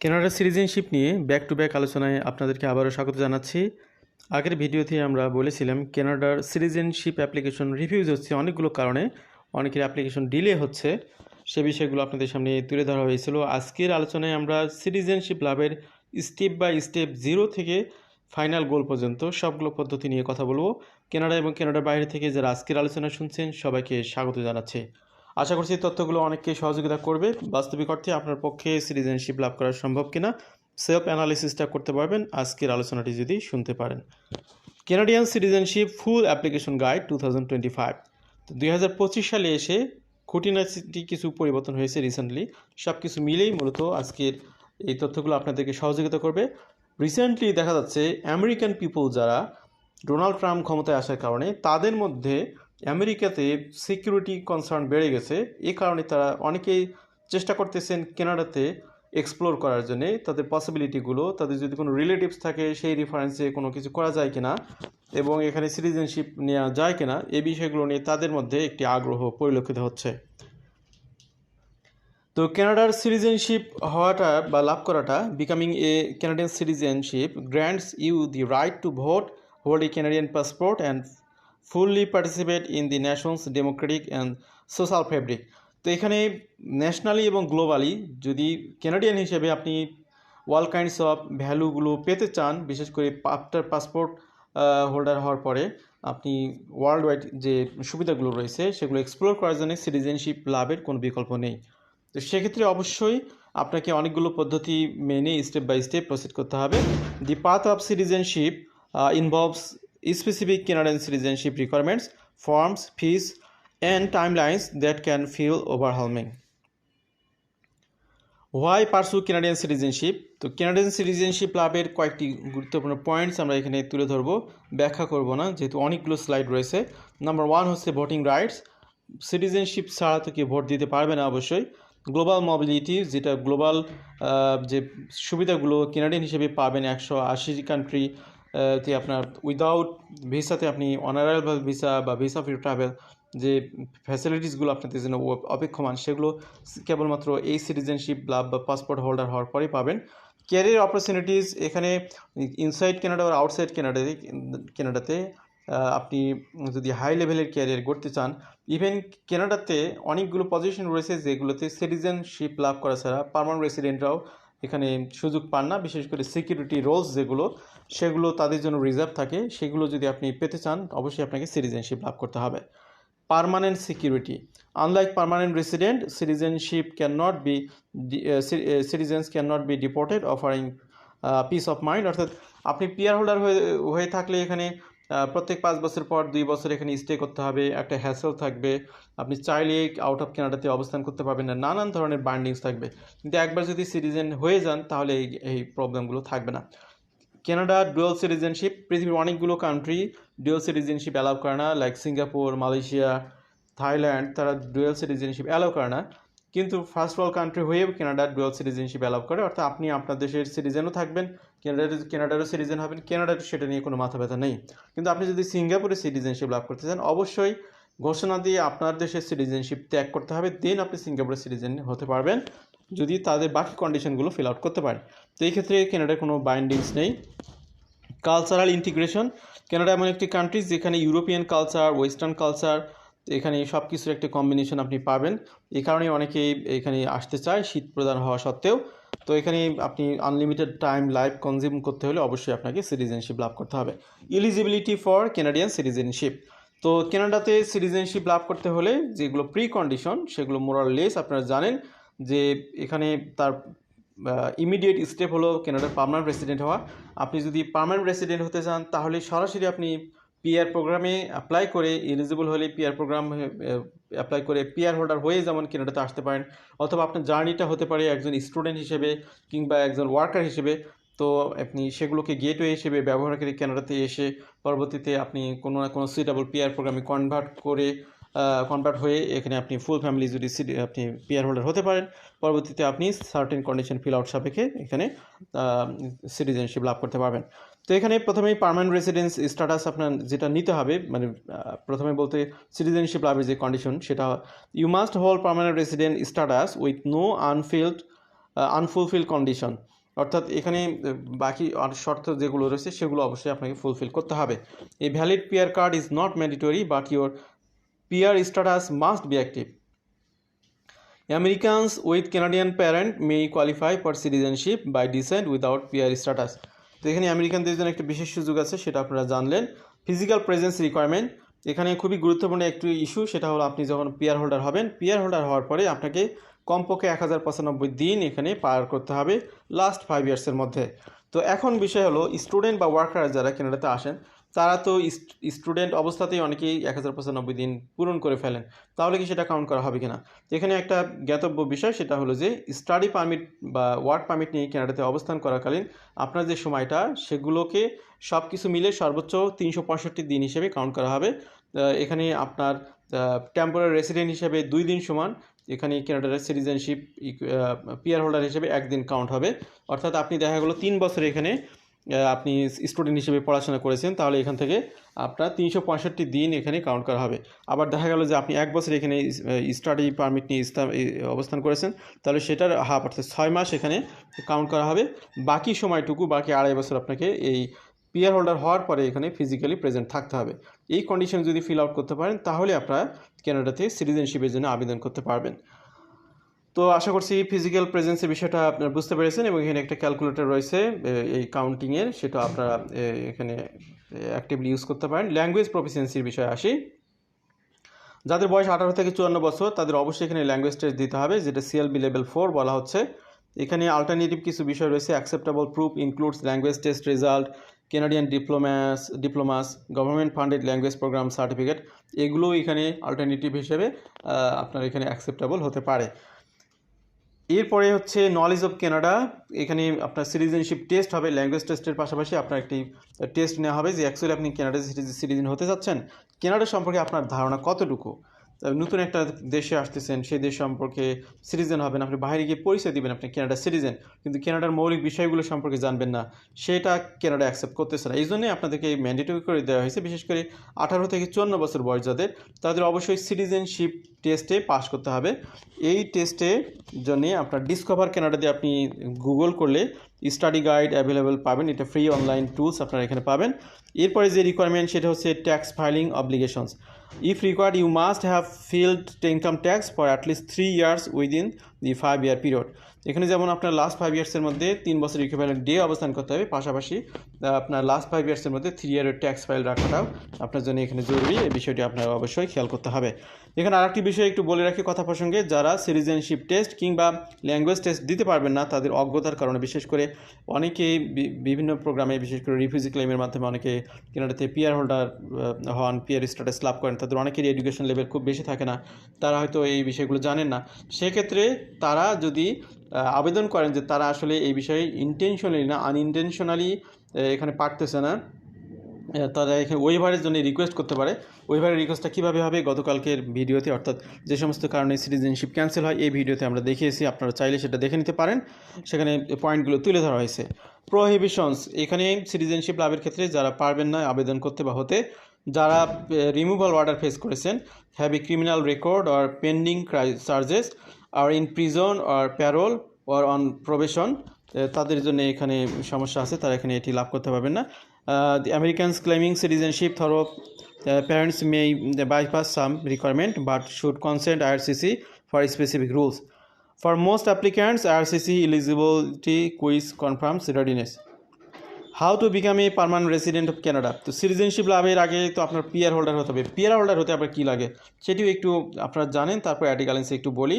Canada citizenship নিয়ে back to back আলোচনায় আপনাদেরকে আবারও স্বাগত জানাচ্ছি। আগের ভিডিওতে আমরা বলেছিলাম, কেনাডার সিটিজেনশিপ অ্যাপ্লিকেশন রিভিউজ হচ্ছে অনেকগুলো কারণে, অনেকের অ্যাপ্লিকেশন ডিলে হচ্ছে। সে বিষয়গুলো আপনাদের সামনে তুলে ধরা হয়েছিল। আজকের আলোচনায় আমরা সিটিজেনশিপ লাভের স্টেপ বাই স্টেপ জিরো থেকে ফাইনাল গোল পর্যন্ত সবগুলো পদ্ধতি নিয়ে কথা বলব। কেনাডা এবং কেনাডার বাইরে থেকে যারা আজকের আলোচনা শুনছেন, সবাইকে স্বাগত জানাচ্ছি। আশা করছি তথ্যগুলো অনেককে সহযোগিতা করবে। বাস্তবিক অর্থে আপনার পক্ষে সিটিজেনশিপ লাভ করা সম্ভব কিনা, সেলফ অ্যানালিসিসটা করতে পারবেন। আজকের আলোচনাটি যদি শুনতে পারেন। Canadian citizenship full application guide two thousand twenty five দুই হাজার পঁচিশ সালে এসে খুঁটিনাটি কিছু পরিবর্তন হয়েছে রিসেন্টলি সব কিছু মিলেই মূলত আজকের এই তথ্যগুলো আপনাদেরকে সহযোগিতা করবে। রিসেন্টলি দেখা যাচ্ছে আমেরিকান পিপল যারা ডোনাল্ড ট্রাম্প ক্ষমতায় আসার কারণে তাদের মধ্যে আমেরিকাতে সিকিউরিটি কনসার্ন বেড়ে গেছে। এ কারণে তারা অনেকেই চেষ্টা করতেছেন কেনাডাতে এক্সপ্লোর করার জন্য। তাদের পসিবিলিটিগুলো তাদের যদি কোনো রিলেটিভস থাকে, সেই রেফারেন্সে কোনো কিছু করা যায় কিনা এবং এখানে সিটিজেনশিপ নেওয়া যায় কিনা এই বিষয়গুলো নিয়ে তাদের মধ্যে একটি আগ্রহ পরিলক্ষিত হচ্ছে। তো কানাডার সিটিজেনশিপ হওয়াটা বা লাভ করাটা becoming a Canadian citizenship grants you the right to vote hold a Canadian passport and fully participate in the nation's democratic and social fabric তো এখানে ন্যাশনালি এবং গ্লোবালি যদি ক্যানাডিয়ান হিসেবে আপনি ওয়াল কাইন্ডস অফ ভ্যালুগুলো পেতে চান, বিশেষ করে আফটার পাসপোর্ট হোল্ডার হওয়ার পরে আপনি ওয়ার্ল্ড ওয়াইড যে সুবিধাগুলো রয়েছে, সেগুলো এক্সপ্লোর করার জন্য সিটিজেনশিপ লাভের কোনো বিকল্প নেই। তো সেক্ষেত্রে অবশ্যই আপনাকে অনেকগুলো পদ্ধতি মেনে স্টেপ বাই স্টেপ প্রসিড করতে হবে। The path of citizenship involves specific Canadian citizenship requirements, forms, fees, and timelines that can feel overwhelming. Why pursue Canadian citizenship তো কেনাডিয়ান সিটিজেনশিপ লাভের কয়েকটি গুরুত্বপূর্ণ পয়েন্টস আমরা এখানে তুলে ধরবো ব্যাখ্যা করব না যেহেতু অনেকগুলো স্লাইড রয়েছে। নাম্বার ওয়ান হচ্ছে ভোটিং রাইটস সিটিজেনশিপ ছাড়া তো কেউ ভোট দিতে পারবে না অবশ্যই। গ্লোবাল মোবিলিটি যেটা গ্লোবাল যে সুবিধাগুলো কেনাডিয়ান হিসেবে পাবেন একশো আশি কান্ট্রি তে আপনার উইদাউট ভিসাতে আপনি অনারেবল ভিসা বা ভিসা ফ্রি ট্রাভেল যে ফ্যাসিলিটিসগুলো আপনাদের জন্য অপেক্ষমান, সেগুলো কেবলমাত্র এই সিটিজেনশিপ লাভ বা পাসপোর্ট হোল্ডার হওয়ার পরেই পাবেন। ক্যারিয়ার অপরচুনিটিস এখানে ইনসাইড কেনাডা আর আউটসাইড কেনাডাতে কেনাডাতে আপনি যদি হাই লেভেলের ক্যারিয়ার করতে চান ইভেন কেনাডাতে অনেকগুলো পজিশন রয়েছে যেগুলোতে সিটিজেনশিপ লাভ করা ছাড়া পারমানেন্ট রেসিডেন্টরাও এখানে সুযোগ পান না, বিশেষ করে সিকিউরিটি রোলস যেগুলো, সেগুলো তাদের জন্য রিজার্ভ থাকে। সেগুলো যদি আপনি পেতে চান, অবশ্যই আপনাকে সিটিজেনশিপ লাভ করতে হবে। Permanent security unlike permanent resident citizenship can not be citizens can not be deported offering peace of mind অর্থাৎ আপনি পিয়ার হোল্ডার হয়ে হয়ে থাকলে এখানে প্রত্যেক পাঁচ বছর পর দুই বছর এখানে স্টে করতে হবে, একটা হ্যাসেল থাকবে। আপনি চাইলে আউট অফ কেনাডাতে অবস্থান করতে পারবেন না, নানান ধরনের বান্ডিংস থাকবে। কিন্তু একবার যদি সিটিজেন হয়ে যান, তাহলে এই এই প্রবলেমগুলো থাকবে না। কেনাডা ডুয়েল সিটিজেনশিপ পৃথিবীর অনেকগুলো কান্ট্রি ডুয়েল সিটিজেনশিপ অ্যালাউ করে না লাইক সিঙ্গাপুর মালয়েশিয়া থাইল্যান্ড তারা ডুয়েল সিটিজেনশিপ অ্যালাউ করে না। কিন্তু ফার্স্ট ওয়ার্ল্ড কান্ট্রি হয়েও কেনাডা ডুয়েল সিটিজেনশিপ অ্যালাউ করে, অর্থাৎ আপনি আপনার দেশের সিটিজেনও থাকবেন কেনাডার কেনাডারও সিটিজেন হবেন কেনাডার সেটা নিয়ে কোনো মাথা ব্যথা নেই। কিন্তু আপনি যদি সিঙ্গাপুরের সিটিজেনশিপ লাভ করতে চান, অবশ্যই ঘোষণা দিয়ে আপনার দেশের সিটিজেনশিপ ত্যাগ করতে হবে দেন আপনি সিঙ্গাপুরের সিটিজেন হতে পারবেন, যদি তাদের বাকি কন্ডিশনগুলো ফিল আউট করতে পারে তো এই ক্ষেত্রে কেনাডার কোনো বাইন্ডিংস নেই। কালচারাল ইন্টিগ্রেশন কেনাডা এমন একটি কান্ট্রি যেখানে ইউরোপিয়ান কালচার ওয়েস্টার্ন কালচার এখানে সব কিছুর একটা কম্বিনেশন আপনি পাবেন। এই কারণে অনেকেই এখানে আসতে চায় শীত প্রদান হওয়া সত্ত্বেও। তো এখানে আপনি আনলিমিটেড টাইম লাইফ কনজিউম করতে হলে অবশ্যই আপনাকে সিটিজেনশিপ লাভ করতে হবে। এলিজিবিলিটি ফর কেনাডিয়ান সিটিজেনশিপ তো কেনাডাতে সিটিজেনশিপ লাভ করতে হলে যেগুলো pre condition more or less আপনারা জানেন যে এখানে তার ইমিডিয়েট স্টেপ হলো কেনাডার পার্মানেন্ট রেসিডেন্ট হওয়া। আপনি যদি পার্মানেন্ট রেসিডেন্ট হতে চান, তাহলে সরাসরি আপনি পিআর প্রোগ্রামে অ্যাপ্লাই করে এলিজিবল হলে পিআর প্রোগ্রাম অ্যাপ্লাই করে পিআর হোল্ডার হয়ে যেমন কেনাডাতে আসতে পারেন, অথবা আপনার জার্নিটা হতে পারে একজন স্টুডেন্ট হিসেবে কিংবা একজন ওয়ার্কার হিসেবে। তো আপনি সেগুলোকে গেটওয়ে হিসেবে ব্যবহার করে কেনাডাতে এসে পরবর্তীতে আপনি কোনো না কোনো সুইটেবল পিআর প্রোগ্রামে কনভার্ট করে কনভার্ট হয়ে এখানে আপনি ফুল ফ্যামিলি যদি আপনি পিয়ার হোল্ডার হতে পারেন, পরবর্তীতে আপনি সার্টেন কন্ডিশন ফিল আউট সাপেক্ষে এখানে সিটিজেনশিপ লাভ করতে পারবেন। তো এখানে প্রথমেই পার্মানেন্ট রেসিডেন্স স্ট্যাটাস আপনার যেটা নিতে হবে মানে প্রথমে বলতে সিটিজেনশিপ লাভের যে কন্ডিশন সেটা you must hold permanent resident status with no unfilled unfulfill condition অর্থাৎ এখানে বাকি শর্ত যেগুলো রয়েছে সেগুলো অবশ্যই আপনাকে ফুলফিল করতে হবে। এই valid PR card is not mandatory but your PR status must be active Americans with Canadian parent may qualify for citizenship by descent without peer status তো এখানে আমেরিকানদের জন্য একটা বিশেষ সুযোগ আছে, সেটা আপনারা জানলেন। ফিজিক্যাল প্রেজেন্স রিকোয়ারমেন্ট এখানে খুবই গুরুত্বপূর্ণ একটি ইস্যু সেটা হলো আপনি যখন পিয়ার হোল্ডার হবেন পিয়ার হোল্ডার হওয়ার পরে আপনাকে কমপক্ষে এক হাজার পঁচানব্বই দিন এখানে পার করতে হবে লাস্ট ফাইভ ইয়ার্সের মধ্যে। তো এখন বিষয় হলো স্টুডেন্ট বা ওয়ার্কার যারা কেনাডাতে আসেন তারা তো স্টুডেন্ট অবস্থাতেই অনেকেই এক হাজার পঁচানব্বই দিন পূরণ করে ফেলেন। তাহলে কি সেটা কাউন্ট করা হবে কিনা? এখানে একটা জ্ঞাতব্য বিষয়, সেটা হলো যে স্টাডি পারমিট বা ওয়ার্ক পারমিট নিয়ে কানাডাতে অবস্থান করাকালীন আপনার যে সময়টা, সেগুলোকে সব কিছু মিলে সর্বোচ্চ তিনশো পঁয়ষট্টি দিন হিসেবে কাউন্ট করা হবে। এখানে আপনার টেম্পোরারি রেসিডেন্ট হিসেবে দুই দিন সমান, এখানে কানাডার সিটিজেনশিপ পিয়ার হোল্ডার হিসেবে একদিন কাউন্ট হবে। অর্থাৎ আপনি দেখা গেলো তিন বছর এখানে আপনি স্টুডেন্ট হিসেবে পড়াশোনা করেছেন, তাহলে এখান থেকে আপনার তিনশো পঁয়ষট্টি দিন এখানে কাউন্ট করা হবে। আবার দেখা গেল যে আপনি এক বছর এখানে স্টাডি পারমিট নিয়ে অবস্থান করেছেন, তাহলে সেটার হাফ, অর্থাৎ ছয় মাস এখানে কাউন্ট করা হবে। বাকি সময়টুকু, বাকি আড়াই বছর আপনাকে এই পিয়ার হোল্ডার হওয়ার পরে এখানে ফিজিক্যালি প্রেজেন্ট থাকতে হবে। এই কন্ডিশন যদি ফিল আউট করতে পারেন, তাহলে আপনারা কানাডাতে সিটিজেনশিপের জন্য আবেদন করতে পারবেন। তো আশা করছি ফিজিক্যাল প্রেজেন্সের বিষয়টা আপনারা বুঝতে পেরেছেন এবং এখানে একটা ক্যালকুলেটর রয়েছে এই কাউন্টিংয়ের সেটা আপনারা এখানে অ্যাক্টিভলি ইউজ করতে পারেন। ল্যাঙ্গুয়েজ প্রফিসিয়েন্সির বিষয়ে আসি। যাদের বয়স আঠারো থেকে চুয়ান্ন বছর, তাদের অবশ্যই এখানে ল্যাঙ্গুয়েজ টেস্ট দিতে হবে, যেটা সিএলবি লেভেল ফোর বলা হচ্ছে। এখানে আলটারনেটিভ কিছু বিষয় রয়েছে acceptable proof includes language test result Canadian diplomas diplomas government funded language program certificate এগুলো এখানে আলটারনেটিভ হিসেবে আপনার এখানে অ্যাকসেপ্টেবল হতে পারে। এরপরে হচ্ছে নলেজ অফ কানাডা এখানে আপনার সিটিজেনশিপ টেস্ট হবে ল্যাঙ্গুয়েজ টেস্টের পাশাপাশি আপনার একটি টেস্ট নেওয়া হবে যে অ্যাকচুয়ালি আপনি কানাডা সিটিজেন হতে চাচ্ছেন কেনাডা সম্পর্কে আপনার ধারণা কতটুকু? নতুন একটা দেশে আসতেছেন, সেই দেশ সম্পর্কে সিটিজেন হবেন, আপনি বাইরে গিয়ে পরিচয় দিবেন আপনি কানাডা সিটিজেন কিন্তু কানাডার মৌলিক বিষয়গুলো সম্পর্কে জানবেন না, সেটা কানাডা অ্যাকসেপ্ট করতেছে না। এই জন্যই আপনাদেরকে ম্যান্ডেটরি করে দেওয়া হয়েছে, বিশেষ করে আঠারো থেকে চুয়ান্ন বছর বয়স যাদের তাদের অবশ্যই সিটিজেনশিপ টেস্টে পাস করতে হবে। এই টেস্টে জন্য আপনার ডিসকভার কানাডা দিয়ে আপনি গুগল করলে স্টাডি গাইড অ্যাভেলেবেল পাবেন, এটা ফ্রি অনলাইন টুলস আপনারা এখানে পাবেন। এরপরে যে রিকোয়ারমেন্ট সেটা হচ্ছে tax filing obligations If required, you must have filled income tax for at least three years within the five year period এখানে যেমন আপনার লাস্ট ফাইভ ইয়ার্সের মধ্যে তিন বছর ইকুইভ্যালেন্ট ডে অবস্থান করতে হবে, পাশাপাশি আপনার লাস্ট ফাইভ ইয়ার্সের মধ্যে থ্রি ইয়ারের ট্যাক্স ফাইল রাখাটাও আপনার জন্য এখানে জরুরি, এই বিষয়টি আপনার অবশ্যই খেয়াল করতে হবে। এখানে আরেকটি বিষয় একটু বলে রাখি কথা প্রসঙ্গে, যারা সিটিজেনশিপ টেস্ট কিংবা ল্যাঙ্গুয়েজ টেস্ট দিতে পারবেন না, তাদের অজ্ঞতার কারণে, বিশেষ করে অনেকেই বিভিন্ন প্রোগ্রামে বিশেষ করে রিফিউজি ক্লেমের মাধ্যমে অনেকে কেনাডাতে পিয়ার হোল্ডার হন পিয়ার স্ট্যাটাস লাভ করেন, তাদের অনেকেরই এডুকেশন লেভেল খুব বেশি থাকে না, তারা হয়তো এই বিষয়গুলো জানেন না। সেক্ষেত্রে তারা যদি আবেদন করেন যে তারা আসলে এই বিষয়ে ইন্টেনশনালি না আনইনটেনশনালি এখানে পারতেছে না তারা এখানে ওয়েভারের জন্য রিকোয়েস্ট করতে পারে। ওয়েভারের রিকোয়েস্টটা কীভাবে হবে? গতকালকের ভিডিওতে, অর্থাৎ যে সমস্ত কারণে সিটিজেনশিপ ক্যান্সেল হয়, এই ভিডিওতে আমরা দেখিয়েছি, আপনারা চাইলে সেটা দেখে নিতে পারেন। সেখানে পয়েন্টগুলো তুলে ধরা হয়েছে। প্রহিবিশনস এখানে সিটিজেনশিপ লাভের ক্ষেত্রে যারা পারবেন না আবেদন করতে বা হতে, যারা রিমুভাল অর্ডার ফেস করেছেন have a criminal record or pending crime charges are in prison or parole or on probation তাদের জন্য এখানে সমস্যা আছে, তারা এখানে এটি লাভ করতে পারবেন না। দি আমেরিকানস ক্লেমিং সিটিজেনশিপ ধরো parents may bypass some requirement but should consent IRCC for specific rules for most applicants IRCC eligibility quiz confirms readiness how to become a permanent resident of Canada তো citizenship লাভের আগে তো আপনার PR holder হতে হবে। PR holder হতে আপনার কী লাগে? সেটিও একটু আপনারা জানেন, তারপর অ্যাডিকালেন্সে একটু বলি।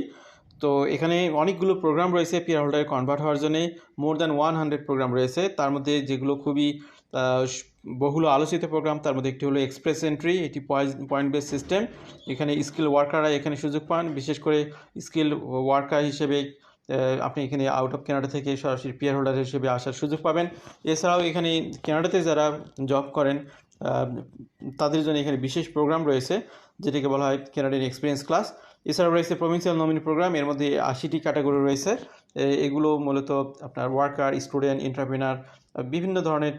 তো এখানে অনেকগুলো প্রোগ্রাম রয়েছে পিয়ার হোল্ডারে কনভার্ট হওয়ার জন্য। More than one hundred program রয়েছে। তার মধ্যে যেগুলো খুবই বহুল আলোচিত প্রোগ্রাম তার মধ্যে একটি হলো এক্সপ্রেস এন্ট্রি এটি পয়েন্ট বেস সিস্টেম এখানে স্কিল ওয়ার্কাররা এখানে সুযোগ পান। বিশেষ করে স্কিল ওয়ার্কার হিসেবে আপনি এখানে আউট অফ কানাডা থেকে সরাসরি পিয়ার হোল্ডার হিসেবে আসার সুযোগ পাবেন। এছাড়াও এখানে কানাডাতে যারা জব করেন তাদের জন্য এখানে বিশেষ প্রোগ্রাম রয়েছে, যেটাকে বলা হয় কানাডিয়ান এক্সপিরিয়েন্স ক্লাস এছাড়াও রয়েছে প্রভিন্সিয়াল নমিনি প্রোগ্রাম এর মধ্যে আশিটি ক্যাটাগরি রয়েছে। এগুলো মূলত আপনার ওয়ার্কার স্টুডেন্ট এন্টারপ্রিনার বিভিন্ন ধরনের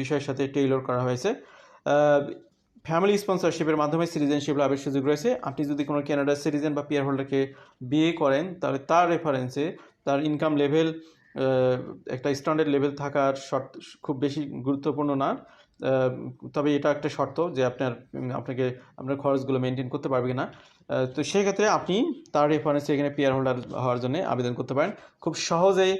বিষয়ের সাথে টেইলর করা হয়েছে। ফ্যামিলি স্পন্সরশিপের মাধ্যমে সিটিজেনশিপ লাভের সুযোগ রয়েছে। আপনি যদি কোনো কানাডার সিটিজেন বা পিয়ার হোল্ডারকে বিয়ে করেন তাহলে তার রেফারেন্সে তার ইনকাম লেভেল একটা স্ট্যান্ডার্ড লেভেল থাকার শর্ত খুব বেশি গুরুত্বপূর্ণ না। তবে এটা একটা শর্ত যে আপনার আপনাকে আপনার খরচগুলো মেনটেন করতে পারবে আহ, তো সেক্ষেত্রে আপনি তার রেফারেন্সে এখানে পেয়ার হোল্ডার হওয়ার জন্য আবেদন করতে পারেন। খুব সহজেই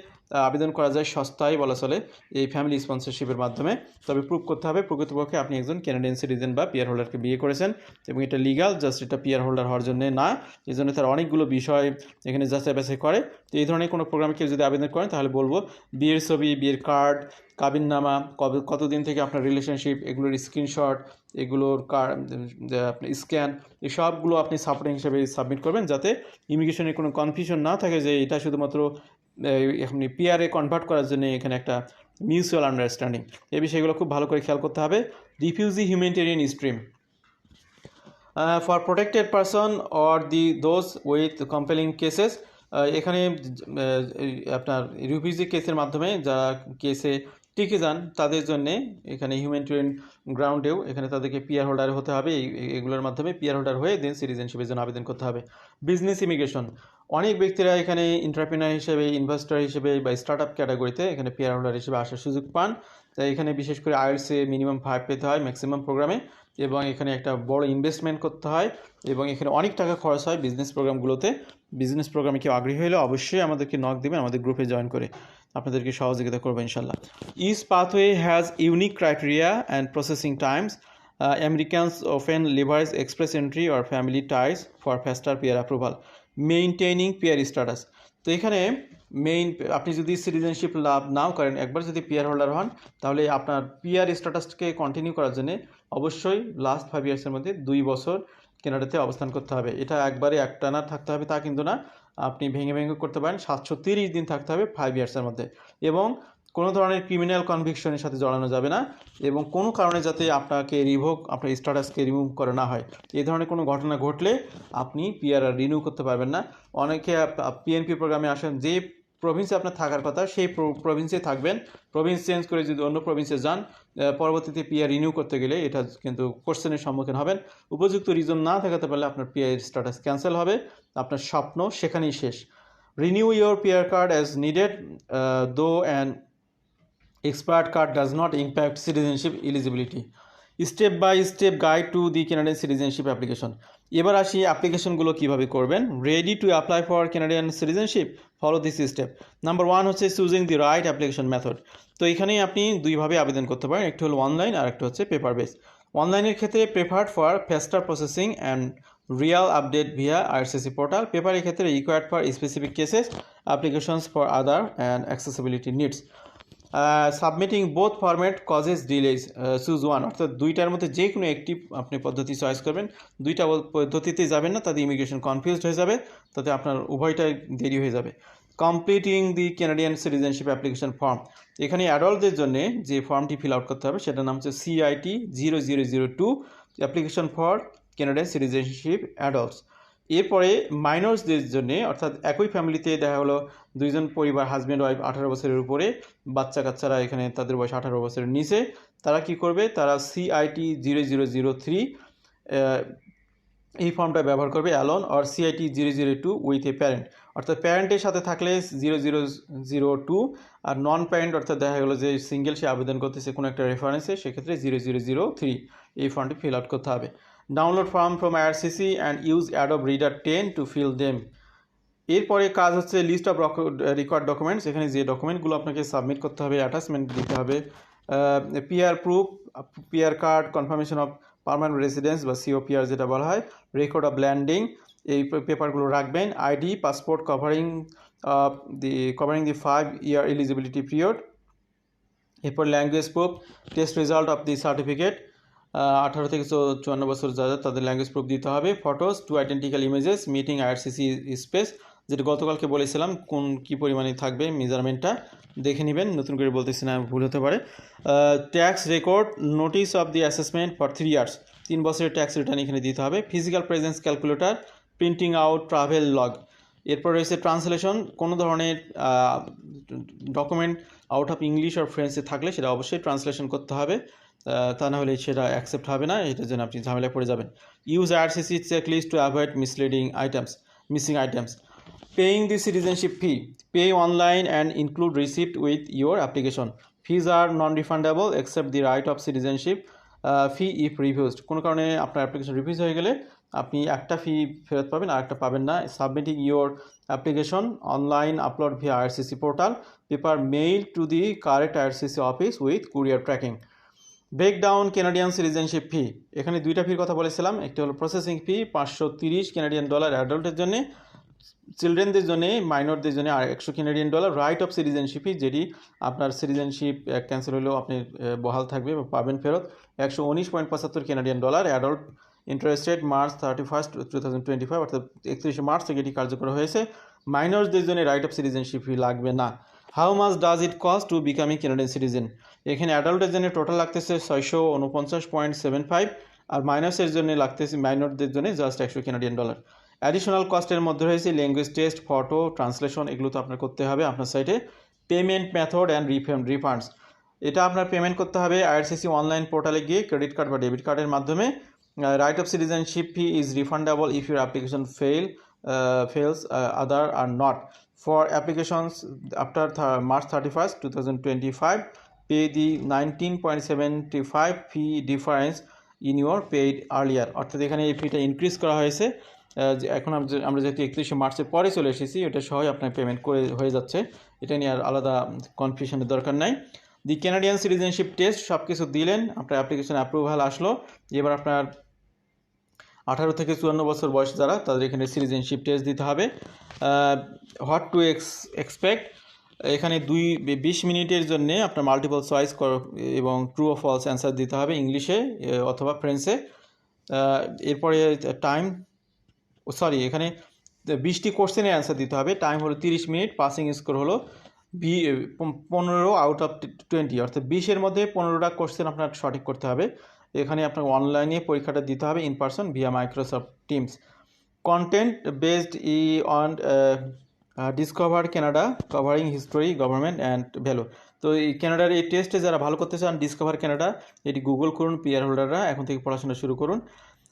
আবেদন করা যায় সস্তায় বলা চলে এই ফ্যামিলি স্পন্সরশিপের মাধ্যমে। তবে প্রুভ করতে হবে, প্রকৃতপক্ষে আপনি একজন ক্যানাডিয়ান সিটিজেন বা পিয়ার হোল্ডারকে বিয়ে করেছেন এবং এটা লিগাল জাস্ট এটা পিয়ার হোল্ডার হওয়ার জন্য না। এই জন্য তার অনেকগুলো বিষয় এখানে যাচাই বাছাই করে। তো এই ধরনের কোনো প্রোগ্রামে কেউ যদি আবেদন করেন, তাহলে বলব বিয়ের ছবি, বিয়ের কার্ড কাবিননামা, কবে, কতদিন থেকে আপনার রিলেশনশিপ এগুলোর স্ক্রিনশট এগুলোর কার স্ক্যান এই সবগুলো আপনি সাপোর্টিং হিসেবে সাবমিট করবেন যাতে ইমিগ্রেশনের কোনো কনফিউশন না থাকে যে এটা শুধুমাত্র এই, আপনি পিআরএ কনভার্ট করার জন্য এখানে একটা মিউচুয়াল আন্ডারস্ট্যান্ডিং এই বিষয়গুলো খুব ভালো করে খেয়াল করতে হবে। Refugee humanitarian stream for protected person or the those with compelling cases এখানে আপনার রিফিউজি কেসের মাধ্যমে যারা কেসে টিকে যান তাদের জন্য। এখানে হিউম্যানিটেরিয়ান গ্রাউন্ডেও এখানে তাদেরকে পিয়ার হোল্ডার হতে হবে। এগুলোর মাধ্যমে পিয়ার হোল্ডার হয়ে দেন সিটিজেনশিপের জন্য আবেদন করতে হবে। বিজনেস ইমিগ্রেশন অনেক ব্যক্তিরা এখানে এন্টারপ্রিনার হিসেবে ইনভেস্টর হিসেবে বা স্টার্ট আপ ক্যাটাগরিতে এখানে পেয়ার হোল্ডার হিসেবে আসার সুযোগ পান। তাই এখানে বিশেষ করে আইএলসে মিনিমাম ফাইভ পেতে হয় ম্যাক্সিমাম প্রোগ্রামে এবং এখানে একটা বড় ইনভেস্টমেন্ট করতে হয় এবং এখানে অনেক টাকা খরচ হয় বিজনেস প্রোগ্রামগুলোতে বিজনেস প্রোগ্রামে কেউ আগ্রহী হলে অবশ্যই আমাদেরকে নক দেবেন, আমাদের গ্রুপে জয়েন করে। আপনাদেরকে সহযোগিতা করব ইনশাল্লাহ। This pathway has unique criteria and processing times Americans often leverage express entry or family ties for faster PR approval maintaining PR status তো এখানে মেইন আপনি যদি সিটিজেনশিপ লাভ নাও করেন, একবার যদি পিয়ার হোল্ডার হন, তাহলে আপনার পিয়ার স্ট্যাটাসকে কন্টিনিউ করার জন্য অবশ্যই লাস্ট ফাইভ ইয়ার্সের মধ্যে দুই বছর কেনাডাতে অবস্থান করতে হবে। এটা একবারে একটানা থাকতে হবে, তা কিন্তু না। আপনি ভেঙে ভেঙে করতে পারেন। সাতশো তিরিশ দিন থাকতে হবে ফাইভ ইয়ার্সের মধ্যে। এবং কোনো ধরনের ক্রিমিনাল কনভিকশনের সাথে জড়ানো যাবে না। এবং কোনো কারণে যাতে আপনাকে রিভোক আপনার স্ট্যাটাসকে রিমুভ করে না হয়। এই ধরনের কোনো ঘটনা ঘটলে আপনি পিআরআর রিনিউ করতে পারবেন না। অনেকে পিএনপি প্রোগ্রামে আসেন যে প্রভিন্সে আপনার থাকার কথা, সেই প্রভিন্সে থাকবেন। প্রভিন্স চেঞ্জ করে যদি অন্য প্রভিন্সে যান পরবর্তীতে পিআর রিনিউ করতে গেলে এটা কিন্তু কোশ্চেনের সম্মুখীন হবেন। উপযুক্ত রিজন না থাকাতে পারলে আপনার পিআর স্ট্যাটাস ক্যান্সেল হবে, আপনার স্বপ্ন সেখানেই শেষ। Renew your PR card as needed though and expired card does not impact citizenship eligibility step by step guide to the Canadian citizenship application এবার আসি অ্যাপ্লিকেশনগুলো কীভাবে করবেন। Ready to apply for Canadian citizenship follow this step number one হচ্ছে choosing the right application method তো এখানেই আপনি দুইভাবে আবেদন করতে পারেন, একটি হলো অনলাইন আর একটা হচ্ছে পেপার বেস অনলাইনের ক্ষেত্রে preferred for faster processing and real update via RCC portal পেপারের ক্ষেত্রে required for specific cases applications for other and accessibility needs submitting both format causes delays choose one অর্থাৎ দুইটার মধ্যে যে কোনো একটি আপনি পদ্ধতি চয়েস করবেন। দুইটা পদ্ধতিতে যাবেন না, তাতে ইমিগ্রেশন কনফিউজড হয়ে যাবে, তাতে আপনার উভয়টাই দেরি হয়ে যাবে। Completing the Canadian citizenship application form এখানে অ্যাডাল্টদের জন্য যে ফর্মটি ফিল আউট করতে হবে, সেটার নাম হচ্ছে CIT zero zero zero two application for Canadian citizenship adults এরপরে মাইনরসদের জন্যে, অর্থাৎ একই ফ্যামিলিতে দেখা হলো দুইজন পরিবার হাজব্যান্ড ওয়াইফ আঠারো বছরের উপরে বাচ্চা কাচ্চারা এখানে তাদের বয়স আঠারো বছরের নিচে, তারা কি করবে? তারা CIT zero zero zero three এই ফর্মটা ব্যবহার করবে alone R CIT zero zero two with a parent অর্থাৎ প্যারেন্টের সাথে থাকলে জিরো জিরো জিরো টু আর নন প্যারেন্ট অর্থাৎ দেখা গেলো যে সিঙ্গেল সে আবেদন করতেছে কোনো একটা রেফারেন্সে সেক্ষেত্রে জিরো জিরো জিরো থ্রি এই ফর্মটি ফিল আউট করতে হবে। Download form from RCC and use ad Adobe reader ten to fill them এরপরে কাজ হচ্ছে লিস্ট অফ রেকর্ড ডকুমেন্টস এখানে যে ডকুমেন্টগুলো আপনাকে সাবমিট করতে হবে অ্যাটাচমেন্ট দিতে হবে PR proof PR card confirmation of permanent residence বা সিওপিআর যেটা বলা হয় রেকর্ড অফ ল্যান্ডিং এই পেপারগুলো রাখবেন। ID passport covering the covering the five year eligibility period এরপর language proof test result of the certificate আঠারো থেকে চুয়ান্ন বছর যারা তাদের ল্যাঙ্গুয়েজ প্রুফ দিতে হবে। Photos two identical images meeting IRCC space যেটা গতকালকে বলেছিলাম কোন কি পরিমাণে থাকবে মেজারমেন্টটা দেখে নেবেন, নতুন করে বলতেছি না, ভুল হতে পারে। Tax record notice of the assessment for three years তিন বছরের ট্যাক্স রিটার্ন এখানে দিতে হবে। Physical presence calculator printing out travel log এরপর রয়েছে ট্রান্সলেশন কোনো ধরনের ডকুমেন্ট আউট অফ ইংলিশ আর ফ্রেন্সে থাকলে সেটা অবশ্যই ট্রান্সলেশন করতে হবে। তা না হলে সেটা অ্যাকসেপ্ট হবে না, এটার জন্য আপনি ঝামেলায় পড়ে যাবেন। Use RCC check list to avoid misleading items missing items Paying the citizenship fee pay online and include receipt with your application. Fees are non-refundable except the right of citizenship fee if refused. কোনো কারণে আপনার application reviews হয়ে গেলে আপনি একটা ফি ফেরত পাবেন আর একটা পাবেন না। Submitting your application online upload via IRCC portal paper mail to the correct IRCC office with courier tracking breakdown Canadian citizenship fee এখানে দুইটা ফির কথা বলেছিলাম। একটি হলো প্রসেসিং ফি পাঁচশো তিরিশ কেনাডিয়ান ডলার অ্যাডাল্টের জন্য চিলড্রেনদের জন্য মাইনরদের জন্য, আর একশো Canadian dollar right of citizenship যেটি আপনার সিটিজেনশিপ ক্যান্সেল হলেও আপনি বহাল থাকবে বা পাবেন ফেরত। একশো উনিশ পয়েন্ট পঁচাত্তর Canadian dollar adult interested March thirty first two thousand twenty five অর্থাৎ একত্রিশে মার্চ থেকে এটি কার্যকর হয়েছে। মাইনরসদের জন্য রাইট অফ সিটিজেনশিপ ফি লাগবে না। How much does it cost to becoming Canadian citizen এখানে অ্যাডাল্টের জন্য টোটাল লাগতেছে ছয়শো উনপঞ্চাশ পয়েন্ট সেভেন ফাইভ আর মাইনাসের জন্য লাগতেছে মাইনরদের জন্য জাস্ট একশো কেনাডিয়ান ডলার অ্যাডিশনাল কস্টের মধ্যে রয়েছে ল্যাঙ্গুয়েজ টেস্ট ফটো ট্রান্সলেশন এগুলো তো আপনার করতে হবে আপনার সাইটে payment method and refund refunds এটা আপনার পেমেন্ট করতে হবে আইআরসিসি অনলাইন পোর্টালে গিয়ে ক্রেডিট কার্ড বা ডেবিট কার্ডের মাধ্যমে। Right of citizenship fee is refundable if your application fail fails other are not first two thousand twenty five pay the nineteen point seventy five fee difference in your paid earlier অর্থাৎ এখানে এই ফিটা increase করা হয়েছে এখন আমরা যেহেতু একত্রিশে মার্চের পরে চলে এসেছি, এটা সহই আপনার পেমেন্ট করে, হয়ে যাচ্ছে। এটা নিয়ে আর আলাদা কনফিউশনের দরকার নাই। দি ক্যানাডিয়ান সিটিজেনশিপ টেস্ট সব কিছু দিলেন, আপনার অ্যাপ্লিকেশন অ্যাপ্রুভাল আসলো। এবার আপনার আঠারো থেকে চুয়ান্ন বছর বয়স যারা, তাদের এখানে সিটিজেনশিপ টেস্ট দিতে হবে। হোয়াট টু এক্স এক্সপেক্ট এখানে দুই, বিশ মিনিটের জন্য আপনার মাল্টিপল চয়েস এবং ট্রু ও ফলস অ্যান্সার দিতে হবে ইংলিশে অথবা ফ্রেন্সে এরপরে টাইম সরি এখানে বিশটি কোশ্চেনের অ্যান্সার দিতে হবে। টাইম হলো তিরিশ মিনিট পাসিং স্কোর হলো বি পনেরো আউট অফ টোয়েন্টি অর্থাৎ বিশের মধ্যে পনেরোটা কোশ্চেন আপনার সঠিক করতে হবে। এখানে আপনাকে অনলাইনে পরীক্ষাটা দিতে হবে in person via Microsoft Teams content based E on Discover Canada covering history government and value তো এই কানাডার এই টেস্টে যারা ভালো করতে চান ডিসকভার কানাডা এটি গুগল করুন পিয়ার হোল্ডাররা এখন থেকে পড়াশোনা শুরু করুন।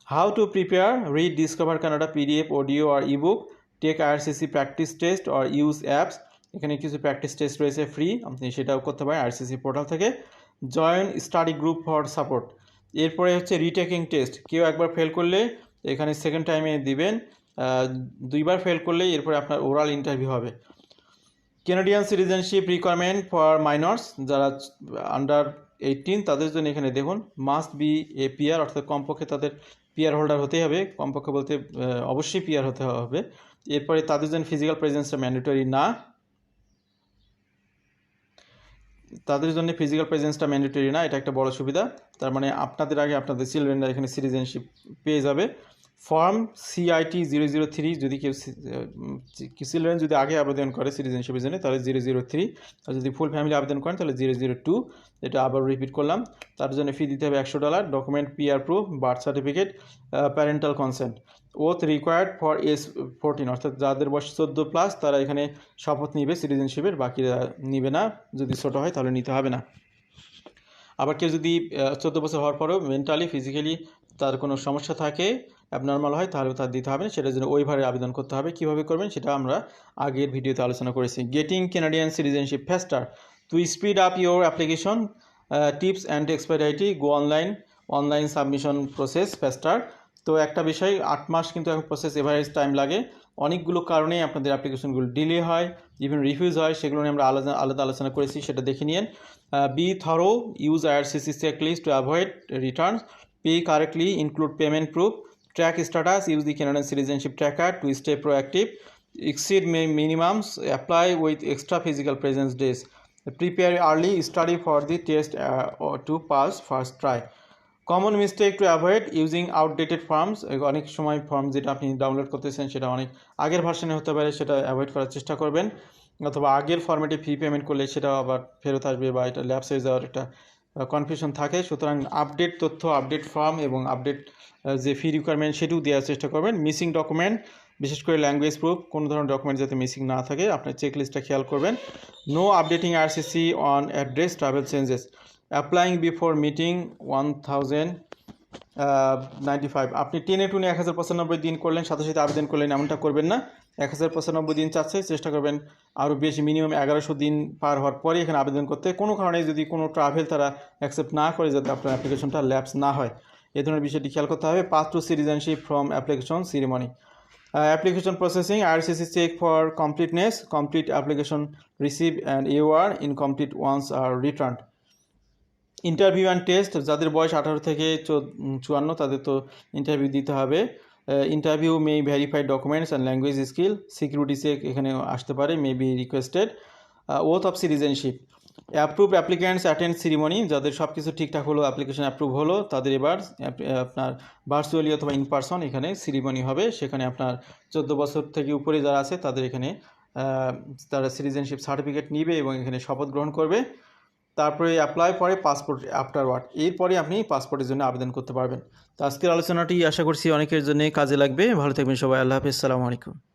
How to prepare read Discover Canada PDF audio R ebook take RCC practice test R use apps এখানে কিছু প্র্যাকটিস টেস্ট রয়েছে ফ্রি আপনি সেটাও করতে পারেন আরসিসি পোর্টাল থেকে। Join study group for support এরপরে হচ্ছে রিটেকিং টেস্ট কেউ একবার ফেল করলে এখানে সেকেন্ড টাইমে দিবেন দুইবার ফেল করলে এরপরে আপনার ওরাল ইন্টারভিউ হবে। Canadian citizenship requirement for minors যারা আন্ডার এইটিন তাদের জন্য এখানে দেখুন মাস্ট বি এ পিয়ার অর্থাৎ কমপক্ষে তাদের পিয়ার হোল্ডার হতেই হবে। কমপক্ষে বলতে অবশ্যই পিয়ার হতে হবে। এরপরে তাদের জন্য ফিজিক্যাল প্রেজেন্সটা ম্যান্ডেটরি না। তাদের জন্য ফিজিক্যাল প্রেজেন্সটা ম্যান্ডেটরি না, এটা একটা বড় সুবিধা। তার মানে আপনাদের আগে আপনাদের চিলড্রেনরা এখানে সিটিজেনশিপ পেয়ে যাবে। Form CIT zero zero three যদি কেউ চিলড্রেন যদি আগে আবেদন করে সিটিজেনশিপের জন্য, তাহলে জিরো জিরো থ্রি আর যদি ফুল ফ্যামিলি আবেদন করেন, তাহলে জিরো জিরো টু এটা আবার রিপিট করলাম। তার জন্য ফি দিতে হবে একশো dollar document PR proof birth certificate parental consent oath required for ages fourteen অর্থাৎ যাদের বয়স চোদ্দ প্লাস তারা এখানে শপথ নিবে সিটিজেনশিপের বাকিরা নিবে না। যদি ছোটো হয়, তাহলে নিতে হবে না। আবার কেউ যদি চোদ্দ বছর হওয়ার পরেও মেন্টালি ফিজিক্যালি তার কোনো সমস্যা থাকে অ্যাবনর্মাল হয়, তাহলে তার দিতে হবে সেটার জন্য ওইভাবে আবেদন করতে হবে। কীভাবে করবেন সেটা আমরা আগের ভিডিওতে আলোচনা করেছি। Getting Canadian citizenship faster to speed up your application tips and expedite go online online submission process faster তো একটা বিষয়, আট মাস কিন্তু এখন প্রসেস এভারেজ টাইম লাগে। অনেকগুলো কারণেই আপনাদের অ্যাপ্লিকেশনগুলো ডিলে হয় ইভেন রিফিউজ হয়, সেগুলো নিয়ে আমরা আলাদা আলাদা আলোচনা করেছি, সেটা দেখে নিন be thorough use IRCC list to avoid return pay correctly include payment proof track status use the Canadian citizenship tracker to stay proactive exceed minimums apply with extra physical presence days prepare early study for the test to pass first try common mistake to avoid using outdated forms অনেক সময় form যেটা আপনি download করতেছেন, সেটা অনেক আগের ভার্সনে হতে পারে, সেটা অ্যাভয়েড করার চেষ্টা করবেন। অথবা আগের ফর্মেটে ফি পেমেন্ট করলে সেটাও আবার ফেরত আসবে বা এটা ল্যাপস হয়ে যাওয়ার একটা কনফিউশন থাকে। সুতরাং আপডেট তথ্য আপডেট ফর্ম এবং আপডেট যে ফি রিকোয়ারমেন্ট সেটিও দেওয়ার চেষ্টা করবেন। মিসিং ডকুমেন্ট বিশেষ করে ল্যাঙ্গুয়েজ প্রুফ কোনো ধরনের ডকুমেন্ট যাতে মিসিং না থাকে, আপনার চেক লিস্টটা খেয়াল করবেন। No updating RCC on address travel changes applying before meeting one thousand ninety five আপনি টেনে টুনে এক হাজার পঁচানব্বই দিন করলেন, সাথে সাথে আবেদন করলেন, এমনটা করবেন না। এক হাজার পঁচানব্বই দিন চাচ্ছে, চেষ্টা করবেন আরও বেশি মিনিমাম এগারোশো দিন পার হওয়ার পরে এখানে আবেদন করতে। কোনো কারণে যদি কোনো ট্রাভেল তারা অ্যাকসেপ্ট না করে, যাতে আপনার অ্যাপ্লিকেশনটা ল্যাপস না হয়। এ ধরনের বিষয়টি খেয়াল করতে হবে। To citizenship from application ceremony application processing IRCC check for completeness complete application receive and you are incomplete ones are return interview and test যাদের বয়স আঠারো থেকে চুয়ান্ন, তাদের তো ইন্টারভিউ দিতে হবে। Interview may verified documents and language skill security check এখানে আসতে পারে may be requested oath of citizenship approve applicants attend ceremony যাদের সব কিছু ঠিকঠাক হলো অ্যাপ্লিকেশন অ্যাপ্রুভ হলো, তাদের এবার আপনার ভার্চুয়ালি অথবা ইন পারসন এখানে সিরিমনি হবে। সেখানে আপনার চোদ্দ বছর থেকে উপরে যারা আছে, তাদের এখানে তারা সিটিজেনশিপ সার্টিফিকেট নিবে এবং এখানে শপথ গ্রহণ করবে। তারপরে অ্যাপ্লাই পরে পাসপোর্ট আফটার ওয়ার্ড এরপরে আপনি পাসপোর্টের জন্য আবেদন করতে পারবেন। তো আজকের আলোচনাটি আশা করছি অনেকের জন্য কাজে লাগবে। ভালো থাকবেন সবাই। আল্লাহ হাফিজ। সালামু আলাইকুম।